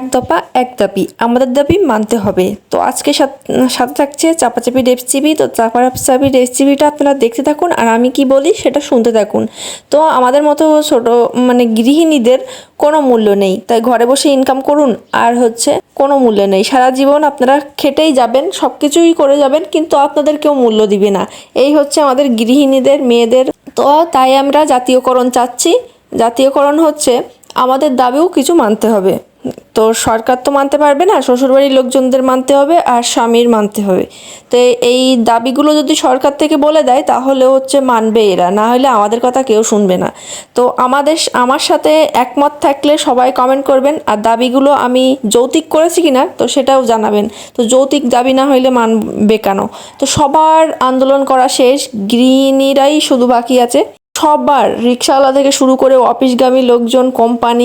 এক দফা, এক দাবি। আমাদের দাবি মানতে হবে। তো আজকে সাথ- সাথে থাকছে চাপাচাপি রেসিপি তো চাপাচাপি রেসিপিটা আপনারা দেখতে থাকুন আর আমি কি বলি সেটা শুনতে থাকুন। তো আমাদের মতো ছোট মানে গৃহিণীদের কোনো মূল্য নেই। তাই ঘরে বসে ইনকাম করুন আর হচ্ছে কোনো মূল্য নেই। সারা জীবন আপনারা খেটেই যাবেন সব কিছুই করে যাবেন, কিন্তু আপনাদের কেউ মূল্য দিবে না। এই হচ্ছে আমাদের গৃহিণীদের, মেয়েদের। তো তাই আমরা জাতীয়করণ চাচ্ছি। জাতীয়করণ হচ্ছে আমাদের দাবিও কিছু মানতে হবে। তো সরকার তো মানতে পারবে না, শ্বশুরবাড়ির লোকজনদের মানতে হবে আর স্বামীর মানতে হবে। তো এই দাবিগুলো যদি সরকার থেকে বলে দেয়, তাহলে হচ্ছে মানবে এরা, না হলে আমাদের কথা কেউ শুনবে না। তো আমাদের আমার সাথে একমত থাকলে সবাই কমেন্ট করবেন, আর দাবিগুলো আমি যৌতিক করেছি কিনা, তো সেটাও জানাবেন। তো যৌতিক দাবি না হইলে মানবে কেন? তো সবার আন্দোলন করা শেষ, গৃহিণীরাই শুধু বাকি আছে। সবার রিক্সাওয়ালা থেকে শুরু করে অফিসগামী লোকজন, কোম্পানি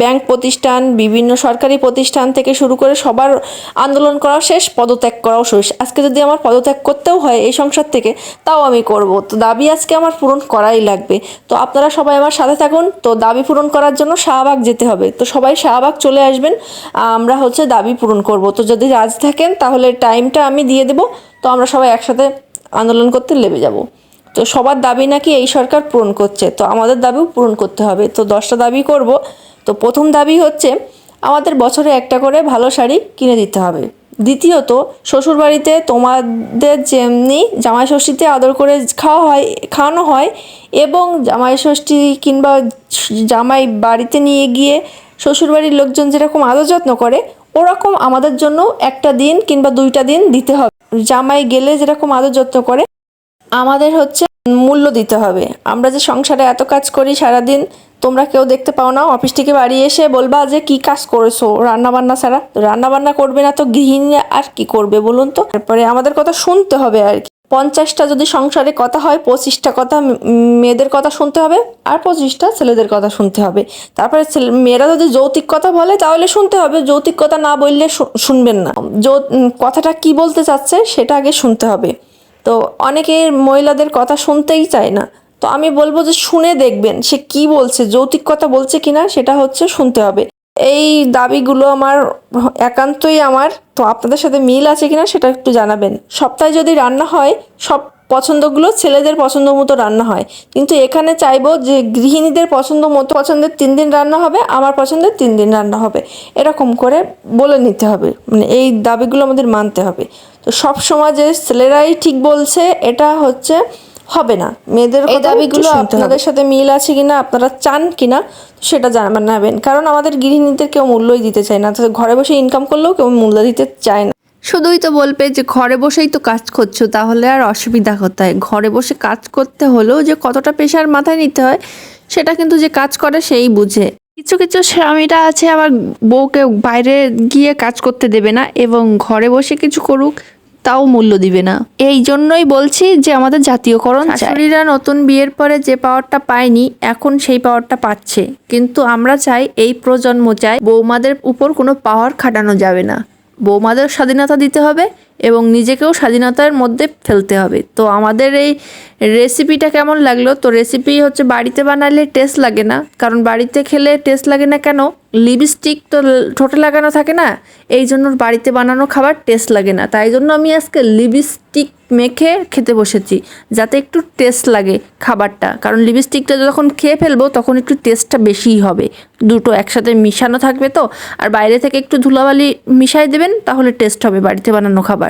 ব্যাংক প্রতিষ্ঠান, বিভিন্ন সরকারি প্রতিষ্ঠান থেকে শুরু করে সবার আন্দোলন করা শেষ, পদত্যাগ করাও শেষ। আজকে যদি আমার পদত্যাগ করতেও হয় এই সংসার থেকে, তাও আমি করব। তো দাবি আজকে আমার পূরণ করাই লাগবে। তো আপনারা সবাই আমার সাথে থাকুন। তো দাবি পূরণ করার জন্য শাহবাগ যেতে হবে। তো সবাই শাহবাগ চলে আসবেন। আমরা হচ্ছে দাবি পূরণ করব। তো যদি রাজি থাকেন, তাহলে টাইমটা আমি দিয়ে দেব। তো আমরা সবাই একসাথে আন্দোলন করতে লেগে যাব। তো সবার দাবি নাকি এই সরকার পূরণ করছে। তো আমাদের দাবিও পূরণ করতে হবে। তো দশটা দাবি করব। তো প্রথম দাবি হচ্ছে, আমাদের বছরে একটা করে ভালো শাড়ি কিনে দিতে হবে। দ্বিতীয়ত, শ্বশুরবাড়িতে তোমাদের যেমনি জামাই ষষ্ঠীতে আদর করে খাওয়া হয়, খাওয়ানো হয় এবং জামাই ষষ্ঠী কিংবা জামাই বাড়িতে নিয়ে গিয়ে শ্বশুরবাড়ির লোকজন যেরকম আদর যত্ন করে, ওরকম আমাদের জন্য একটা দিন কিংবা দুইটা দিন দিতে হবে। জামাই গেলে যেরকম আদর যত্ন করে, আমাদের হচ্ছে মূল্য দিতে হবে। আমরা যে সংসারে এত কাজ করি সারাদিন, তোমরা কেউ দেখতে পাও না। অফিস থেকে বাড়ি এসে বলবা যে, কি কাজ করেছ রান্না বান্না ছাড়া? তো রান্না বান্না করবে না তো গৃহিণী আর কি করবে বলুন তো? তারপরে আমাদের কথা শুনতে হবে আর কি। পঞ্চাশটা যদি সংসারে কথা হয়, পঁচিশটা কথা মেয়েদের কথা শুনতে হবে আর পঁচিশটা ছেলেদের কথা শুনতে হবে। তারপরে মেয়েরা যদি যৌতিক কথা বলে, তাহলে শুনতে হবে। যৌতিক কথা না বললে শুনবেন না। কথাটা কি বলতে চাচ্ছে, সেটা আগে শুনতে হবে। তো অনেকে মহিলাদের কথা শুনতেই চায় না। তো আমি বলব যে শুনে দেখবেন সে কি বলছে, যৌতিক কথা বলছে কিনা সেটা হচ্ছে শুনতে হবে। এই দাবিগুলো আমার একান্তই আমার, তো আপনাদের সাথে মিল আছে কিনা সেটা একটু জানাবেন। সপ্তাহে যদি রান্না হয় সব পছন্দগুলো ছেলেদের পছন্দ মতো রান্না হয়। কিন্তু এখানে চাইব যে গৃহিণীদের পছন্দ মতো পছন্দের তিন দিন রান্না হবে আমার পছন্দের তিন দিন রান্না হবে। এরকম করে বলে নিতে হবে। মানে এই দাবিগুলো আমাদের মানতে হবে। তো সব সময় যে ছেলেরাই ঠিক বলছে এটা হচ্ছে হবে না। মেয়েদের এই দাবিগুলো আপনাদের সাথে মিল আছে কিনা আপনারা চান কিনা সেটা জানাবেন। কারণ আমাদের গৃহিণীদের কেউ মূল্যই দিতে চায় না। ঘরে বসে ইনকাম করলেও কেউ মূল্য দিতে চায় না। শুধুই তো বলবে যে ঘরে বসেই তো কাজ করছ তাহলে আর অসুবিধা কোথায়? ঘরে বসে কাজ করতে হলেও যে কতটা পেশার মাথায় নিতে হয় সেটা কিন্তু যে কাজ করে সেই বুঝে। কিছু কিছু স্বামীরা আছে আবার বউকে বাইরে গিয়ে কাজ করতে দেবে না এবং ঘরে বসে কিছু করুক তাও মূল্য দিবে না। এই জন্যই বলছি যে আমাদের জাতীয়করণ শাশুড়িরা নতুন বিয়ের পরে যে পাওয়ারটা পায়নি এখন সেই পাওয়ারটা পাচ্ছে। কিন্তু আমরা চাই এই প্রজন্ম চাই বৌমাদের উপর কোনো পাওয়ার খাটানো যাবে না। বৌমাদের স্বাধীনতা দিতে হবে এবং নিজেকেও স্বাধীনতার মধ্যে ফেলতে হবে। তো আমাদের এই রেসিপিটা কেমন লাগল? তো রেসিপি হচ্ছে বাড়িতে বানালে টেস্ট লাগে না, কারণ বাড়িতে খেলে টেস্ট লাগে না কেন? লিপস্টিক তো ঠোঁটে লাগানো থাকে না, এই জন্য বাড়িতে বানানো খাবার টেস্ট লাগে না। তাই জন্য আমি আজকে লিপস্টিক মেখে খেতে বসেছি, যাতে একটু টেস্ট লাগে খাবারটা। কারণ লিপস্টিকটা যখন খেয়ে ফেলব, তখন একটু টেস্টটা বেশিই হবে। দুটো একসাথে মিশানো থাকবে তো, আর বাইরে থেকে একটু ধুলাবালি মিশাই দেবেন, তাহলে টেস্ট হবে বাড়িতে বানানো খাবার।